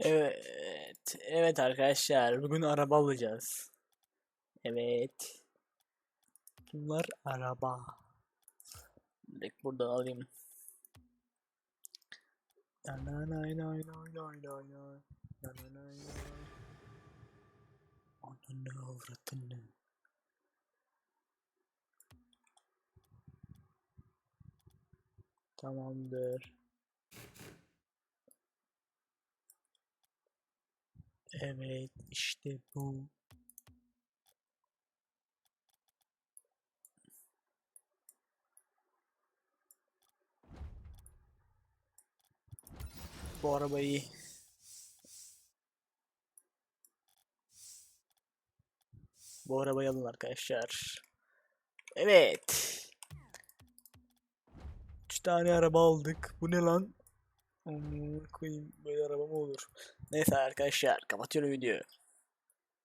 Evet. Evet arkadaşlar. Bugün araba alacağız. Evet. Bunlar araba. Direkt buradan alayım. Na na na Evet işte bu. Bu araba iyi. Bu arabayı alın arkadaşlar. Evet. Üç tane araba aldık. Bu ne lan? Koyayım böyle araba mı olur? Neyse arkadaşlar kapatıyorum videoyu.